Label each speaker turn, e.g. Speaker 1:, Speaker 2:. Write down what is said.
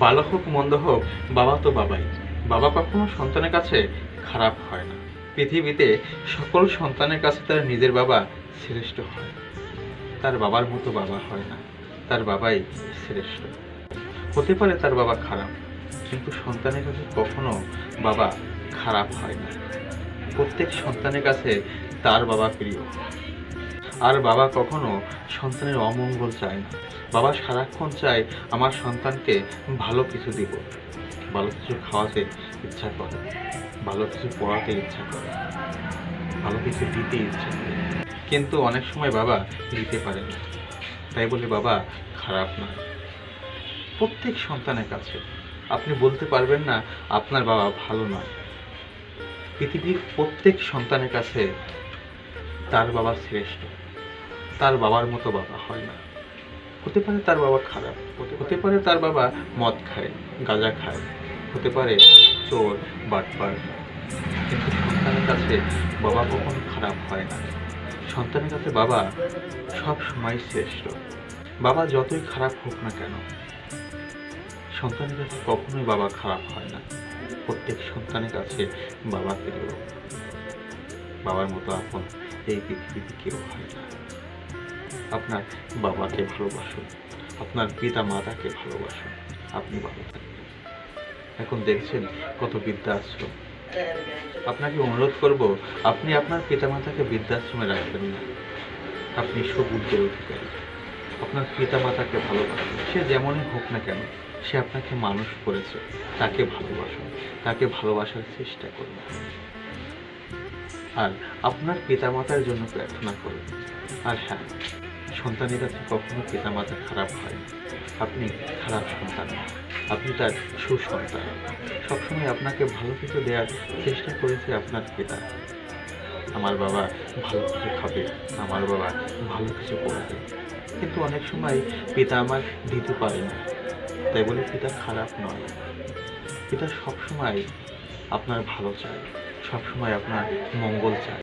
Speaker 1: ভালো হোক, মন্দ হোক, বাবা তো বাবাই। বাবা কখনো সন্তানের কাছে খারাপ হয় না। পৃথিবীতে সকল সন্তানের কাছে তার নিজের বাবা শ্রেষ্ঠ হয়। তার বাবার মতো বাবা হয় না। তার বাবাই শ্রেষ্ঠ। হতে পারে তার বাবা খারাপ, কিন্তু সন্তানের কাছে কখনো বাবা খারাপ হয় না। প্রত্যেক সন্তানের কাছে তার বাবা প্রিয়। আর বাবা কখনো সন্তানের অমঙ্গল চায় না। বাবা সারাক্ষণ চায় আমার সন্তানকে ভালো কিছু দিব। ভালো কিছু খাওয়াতে ইচ্ছা করে। ভালো কিছু পড়াতে ইচ্ছা করে। ভালো কিছু দিতে ইচ্ছা করে। কিন্তু অনেক সময় বাবা দিতে পারে না। তাই বলে বাবা, খারাপ নয় প্রত্যেক সন্তানের কাছে। আপনি বলতে পারবেন না, আপনার বাবা ভালো নয়। পৃথিবীর প্রত্যেক সন্তানের কাছে তার বাবা শ্রেষ্ঠ। তার বাবার মতো বাবা হয় না। হতে পারে তার বাবা খারাপ, হতে- পারে তার বাবা মদ খায়, গাঁজা খায়, হতে পারে চোর, বাটপার। কিন্তু সন্তানের কাছে বাবা কখনো খারাপ হয় না। সন্তানের কাছে বাবা সব সময় শ্রেষ্ঠ। বাবা যতই খারাপ হোক না কেন, সন্তানের কাছে কখনোই বাবা খারাপ হয় না। প্রত্যেক সন্তানের কাছে বাবা প্রিয়। বাবার মতো আপন এই পৃথিবীতে কেউ হয় না। আপনার বাবাকে ভালোবাসুন। আপনার পিতা মাতাকে ভালোবাসুন। আপনি ভালো থাকবেন। এখন দেখছেন কত বৃদ্ধাশ্রম। আপনাকে অনুরোধ করব, আপনি আপনার পিতামাতাকে বৃদ্ধাশ্রমে রাখবেন না। আপনি সুবুদ্ধের অধিকারী আপনার পিতামাতাকে ভালোবাসুন। সে যেমনই হোক না কেন, সে আপনাকে মানুষ করেছে। তাকে ভালোবাসুন। তাকে ভালোবাসার চেষ্টা করুন। আর আপনার পিতামাতার জন্য প্রার্থনা করুন। আর হ্যাঁ সন্তানের কাছে কখনো পিতামাতা খারাপ হয়? আপনি খারাপ সন্তান আপনি তার সুসন্তান। সবসময় আপনাকে ভালো কিছু দেওয়ার চেষ্টা করেছে আপনার পিতা। আমার বাবা ভালো কিছু খাবে, আমার বাবা ভালো কিছু করবে। কিন্তু অনেক সময় পিতা আমার দিতে পারে না। তাই বলে পিতা খারাপ নয়। পিতা সবসময় আপনার ভালো চায়, সবসময় আপনার মঙ্গল চায়।